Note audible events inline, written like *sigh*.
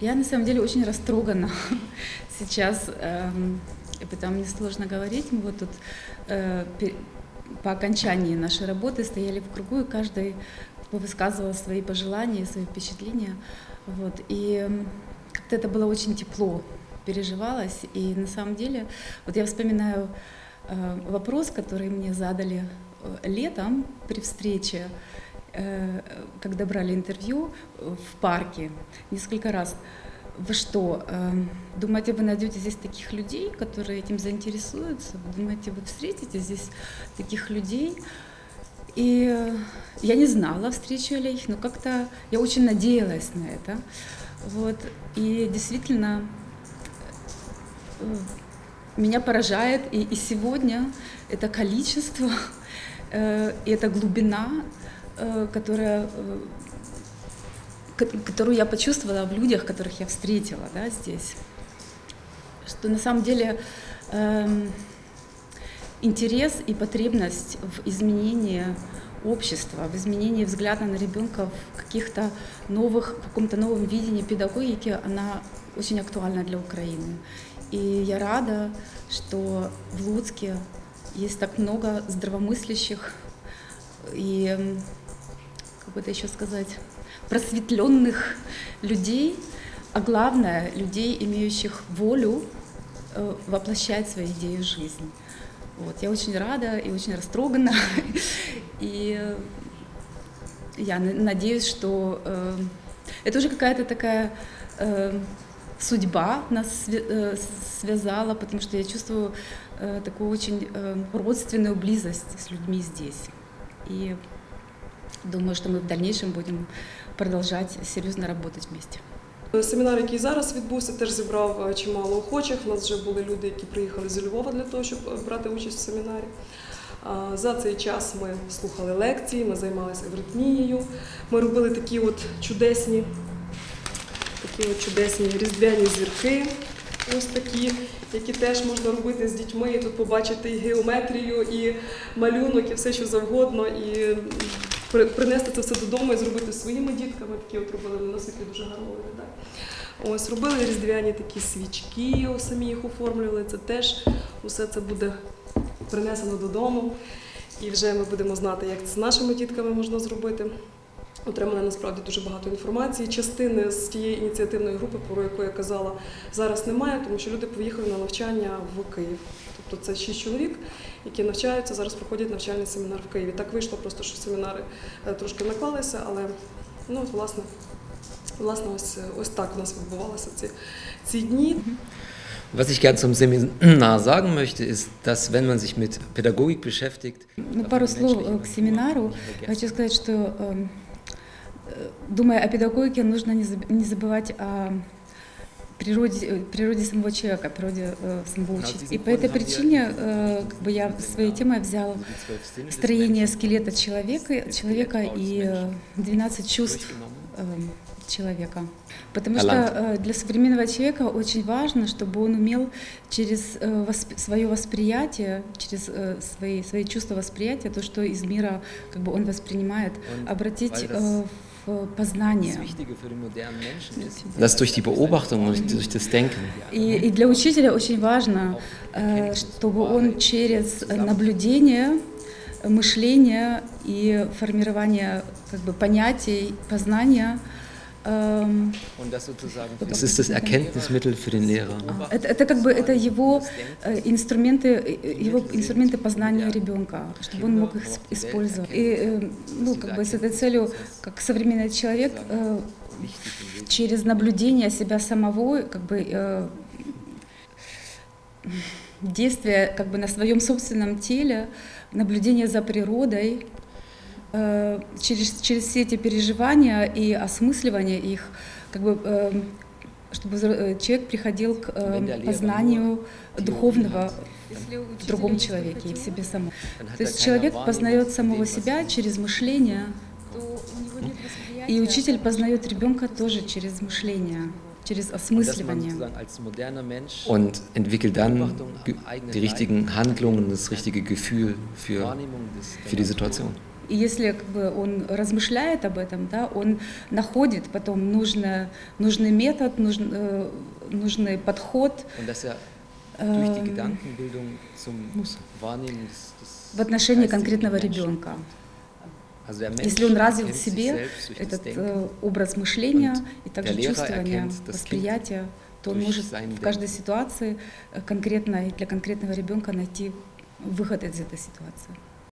Я на самом деле очень растрогана *laughs* сейчас, эм, потому мне сложно говорить. Мы вот тут э, по окончании нашей работы стояли в кругу, и каждый высказывал свои пожелания, свои впечатления. Вот. И как-то это было очень тепло, переживалось. И на самом деле, вот я вспоминаю э, вопрос, который мне задали э, летом при встрече, когда брали интервью в парке несколько раз. Вы что, думаете, вы найдете здесь таких людей, которые этим заинтересуются? Думаете, вы встретите здесь таких людей? И я не знала, встречу ли их, но как-то я очень надеялась на это. Вот. И действительно, меня поражает и, и сегодня это количество, э, и эта глубина, э, которая, э, которую я почувствовала в людях, которых я встретила да, здесь. Что на самом деле э, интерес и потребность в изменении общества, в изменении взгляда на ребенка в каких-то новых, в каком-то новом видении педагогики, она очень актуальна для Украины. И я рада, что в Луцке есть так много здравомыслящих и, как бы это еще сказать, просветленных людей, а главное, людей, имеющих волю э, воплощать свои идеи в жизнь. Вот, я очень рада и очень растрогана. *laughs* И я надеюсь, что э, это уже какая-то такая э, судьба нас связала, потому что я чувствую такую очень родственную близость с людьми здесь. И думаю, что мы в дальнейшем будем продолжать серьезно работать вместе. Семінар, який зараз відбувся, теж зібрав чимало охочих. У нас вже були люди, які приїхали з Львова для того, щоб брати участь в семінарі. За цей час ми слухали лекції, ми займалися евритмією, ми робили такі от чудесні такі от чудесні різдвяні зірки, ось такі, які теж можна робити з дітьми, і тут побачити і геометрію, і малюнок, і все, що завгодно, і принести це все додому і зробити своїми дітками. Такі от робили на світлі дуже гарно. Ось робили різдвяні такі свічки, самі їх оформлювали. Це теж усе це буде принесено додому. І вже ми будемо знати, як це з нашими дітками можна зробити. Отримали насправді дуже багато інформації. Частини з тієї ініціативної групи, про яку я казала, зараз немає, тому що люди поїхали на навчання в Київ. Тобто це шість чоловік, які навчаються, зараз проходять навчальний семінар в Києві. Так вийшло, просто що семінари е, трошки наклалися, але ну, власне, власне, ось ось так у нас відбувалися ці, ці дні. Was ich gerne zum Seminar sagen möchte, ist, dass wenn man sich mit Pädagogik beschäftigt... Ну, пару слов к семинару. Хочу сказать, что думая о педагогике, нужно не забывать о природе, природе самого человека, природе э, самого учителя. И по этой причине э, как бы я своей темой взял строение скелета человека, человека и 12 чувств э, человека. Потому что э, для современного человека очень важно, чтобы он умел через э, восп свое восприятие, через э, свои, свои чувства восприятия, то, что из мира как бы он воспринимает, обратить в познание. Das durch die Beobachtung und durch das Denken. И, и для учителя очень важно, э, чтобы он через наблюдение, мышление и формирование как бы, понятий, познания Das ist das Erkenntnismittel für den Lehrer. Это, это как бы это его э, инструменты, э, его инструменты познания ребенка, чтобы он мог их использовать. И э, ну, как бы с этой целью, как современный человек, через наблюдение себя самого, как бы действие как бы на своем собственном теле, наблюдение за природой, Э, через, через все эти переживания и осмысливание их, как бы, э, чтобы э, человек приходил к познанию духовного в другом человеке и в себе самом. То есть человек познает самого себя через мышление, и учитель познает ребенка тоже через мышление. через осмысливание. Und entwickelt dann die richtigen Handlungen, das richtige Gefühl für, für die Situation. И если как бы, он размышляет об этом, да, он находит потом нужное, нужный метод, нужн, э, нужный подход. Und dass durch die Gedankenbildung zum Wahrnehmen des, des в отношении конкретного ребенка. Если он развил в себе этот э, образ мышления и также das восприятие, то он может в каждой ситуации э, конкретно и для конкретного ребенка найти выход из этой ситуации.